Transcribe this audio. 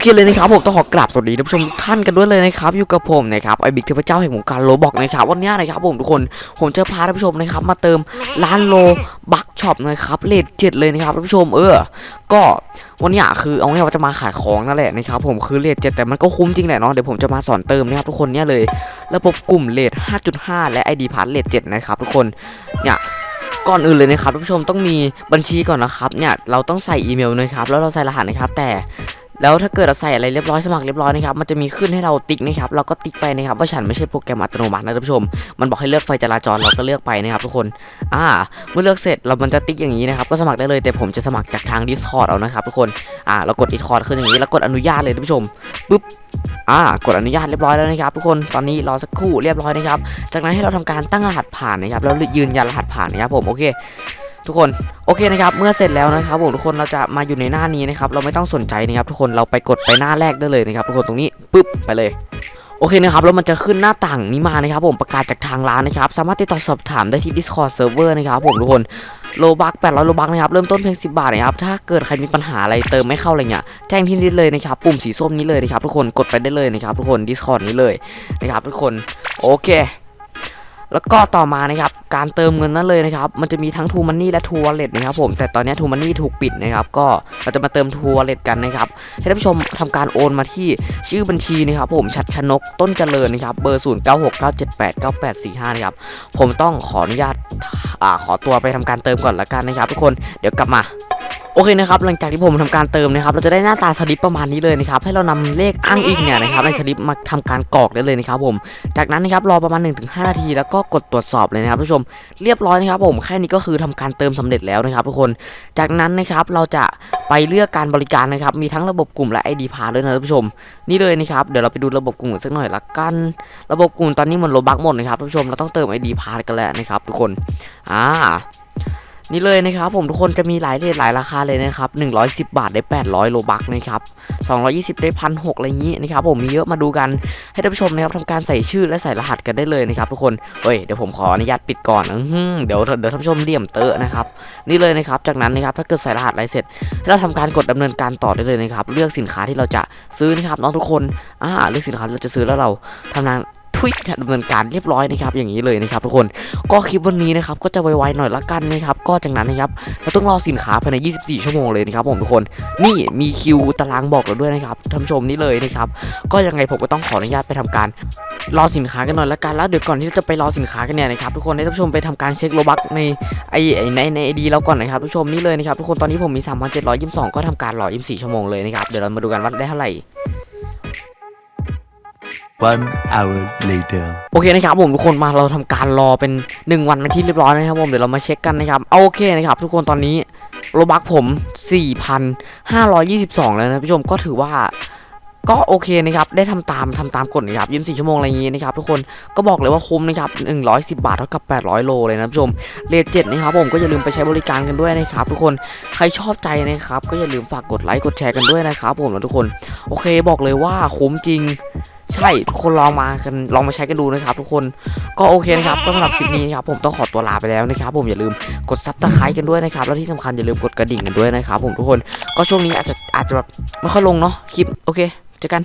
เคเลยนะครับผมต้องขอกราบสวัสดีท่านผู้ชมทุกท่านกันด้วยเลยนะครับอยู่กับผมนะครับไอบิ๊กเทพเจ้าแห่งวงการโลบอกนะครับวันนี้นะครับผมทุกคนผมจะพาท่านผู้ชมนะครับมาเติมร้านโลบักช็อปนะครับเลทเจ็ดเลยนะครับท่านผู้ชมเออ ก็วันนี้คือเอาง่ายว่าจะมาขายของนั่นแหละนะครับผมคือเลทเจ็ดแต่มันก็คุ้มจริงแหละเนาะเดี๋ยวผมจะมาสอนเติมนะครับทุกคนเนี่ยเลยระบบกลุ่มเลท5.5 และ ID พาร์ทเลท7นะครับทุกคนเนี่ยก่อนอื่นเลยนะครับท่านผู้ชมต้องมีบัญชีก่อนนะครับเนี่ยเราต้องใส่อีเมลนะครับแล้วเราใส่รหัสนะครับแต่ แล้วถ้าเกิดเราใส่อะไรเรียบร้อยสมัครเรียบร้อยนะครับมันจะมีขึ้นให้เราติ๊กนะครับเราก็ติ๊กไปนะครับว่าฉันไม่ใช่โปรแกรมอัตโนมัตินะท่านผู้ชม มันบอกให้เลือกไฟจราจรเราก็เลือกไปนะครับทุกคนอ่าเมื่อเลือกเสร็จเรามันจะติ๊กอย่างนี้นะครับก็สมัครได้เลยแต่ผมจะสมัครจากทาง Discord เอานะครับทุกคนอ่าเรากด Discord ขึ้นอย่างนี้แล้วกดอนุญาตเลยท่านผู้ชมปุ๊บอ่ากดอนุญาตเรียบร้อยแล้วนะครับทุกคนตอนนี้รอสักครู่เรียบร้อยนะครับจากนั้นให้เราทำการตั้งรหัสผ่านนะครับแล้วยืนยันรหัสผ่านนะครับผมโอเค ทุกคนโอเคนะครับเมื่อเสร็จแล้วนะครับผมทุกคนเราจะมาอยู่ในหน้านี้นะครับเราไม่ต้องสนใจนะครับทุกคนเราไปกดไปหน้าแรกได้เลยนะครับทุกคนตรงนี้ปุ๊บไปเลยโอเคนะครับแล้วมันจะขึ้นหน้าต่างนี้มานะครับผมประกาศจากทางร้านนะครับสามารถติดต่อสอบถามได้ที่ Discord Server นะครับผมทุกคนโลบัก800โลบักนะครับเริ่มต้นเพียง10 บาทนะครับถ้าเกิดใครมีปัญหาอะไรเติมไม่เข้าอะไรเงี้ยแจ้งที่นี่เลยนะครับปุ่มสีส้มนี้เลยนะครับทุกคนกดไปได้เลยนะครับทุกคน Discord นี้เลยนะครับทุกคนโอเค แล้วก็ต่อมานะครับการเติมเงินนั่นเลยนะครับมันจะมีทั้ง True Money และ True Wallet นะครับผมแต่ตอนนี้ True Money ถูกปิดนะครับก็เราจะมาเติม True Wallet กันนะครับให้ท่านผู้ชมทำการโอนมาที่ชื่อบัญชีนะครับผมชัดชนกต้นเจริญนะครับเบอร์0 9 6 9 7 8 9 8 4 5นะครับผมต้องขออนุญาตอ่าขอตัวไปทำการเติมก่อนละกันนะครับ ทุกคนเดี๋ยวกลับมา โอเคนะครับหลังจากที่ผมทำการเติมนะครับเราจะได้หน้าตาสลิปประมาณนี้เลยนะครับให้เรานำเลขอ้างอิงเนี่ยนะครับในสลิปมาทำการกรอกได้เลยนะครับผมจากนั้นนะครับรอประมาณ 1-5 นาที แล้วก็กดตรวจสอบเลยนะครับทุกผู้ชมเรียบร้อยนะครับผมแค่นี้ก็คือทำการเติมสำเร็จแล้วนะครับทุกคนจากนั้นนะครับเราจะไปเลือกการบริการนะครับมีทั้งระบบกลุ่มและ ID พาด้วยนะท่านผู้ชม นี่เลยนะครับเดี๋ยวเราไปดูระบบกลุ่มสักหน่อยละกัน ระบบกลุ่มตอนนี้มันโลบักหมดนะครับท่านผู้ชมเราต้องเติม ID พากันแล้วนะครับทุกคนอ่า นี่เลยนะครับผมทุกคนจะมีหลายเรทหลายราคาเลยนะครับ 110 บาทได้ 800 โลบักนะครับ220 ได้พันหกอะไรอย่างนี้นะครับผมมีเยอะมาดูกันให้ท่านผู้ชมนะครับทำการใส่ชื่อและใส่รหัสกันได้เลยนะครับทุกคนเฮ้ยเดี๋ยวผมขออนุญาตปิดก่อนอื้อหือเดี๋ยวเดี๋ยวท่านผู้ชมเลี่ยมเตอะนะครับนี่เลยนะครับจากนั้นนะครับถ้าเกิดใส่รหัสอะไรเสร็จให้เราทำการกดดำเนินการต่อได้เลยนะครับเลือกสินค้าที่เราจะซื้อนะครับน้องทุกคนอ่าเลือกสินค้าเราจะซื้อแล้วเราทำงาน ทุยดำเนินการเรียบร้อยนะครับอย่างนี้เลยนะครับทุกคนก็คลิปวันนี้นะครับก็จะไวๆหน่อยละกันนะครับก็จากนั้นนะครับเราต้องรอสินค้าภายใน 24 ชั่วโมงเลยนะครับผมทุกคนนี่มีคิวตารางบอกเราด้วยนะครับท่านผู้ชมนี่เลยนะครับก็ยังไงผมก็ต้องขออนุญาตไปทำการรอสินค้ากันหน่อยละกันแล้วเดี๋ยวก่อนที่จะไปรอสินค้ากันเนี่ยนะครับทุกคนให้ท่านผู้ชมไปทำการเช็คโลบักในไอในในไอดีเราก่อนนะครับทุกชมนี่เลยนะครับทุกคนตอนนี้ผมมี 3,722 ก็ทำการรอ 24 ชั่วโมงเลยนะครับเดี๋ยวเรามาดูกันว่าได้เท่าไหร่ One hour later. โอเคนะครับผมทุกคนมาเราทำการรอเป็น 1 วันเป็นที่เรียบร้อยนะครับผมเดี๋ยวเรามาเช็คกันนะครับเอาโอเคนะครับ ทุกคนตอนนี้โลบักผม 4,522 แล้วนะผู้ชมก็ถือว่าก็โอเคนะครับ ได้ทำตามทำตามกฎนะครับยืม4ชั่วโมงอะไรอย่างงี้นะครับทุกคนก็บอกเลยว่าคุ้มนะครับ110บาทเท่ากับ800โลเลยนะผู้ชมเลท7นะครับผมก็อย่าลืมไปใช้บริการกันด้วยนะครับทุกคนใครชอบใจนะครับ ก็อย่าลืมฝากกดไลค์กดแชร์กันด้วยนะครับผมนะทุกคน โอเคบอกเลยว่าคุ้มจริง ใช่ทุกคนลองมากันลองมาใช้กันดูนะครับ ทุกคนก็โอเคนะครับก็สำหรับคลิปนี้นะครับผมต้องขอตัวลาไปแล้วนะครับ ผมอย่าลืมกดซับสไครต์กันด้วยนะครับ แล้วที่สำคัญอย่าลืมกดกระดิ่งกันด้วยนะครับ ผมทุกคนก็ช่วงนี้อาจจะอาจจะแบบไม่ค่อยลงเนาะคลิปโอเคเจอกัน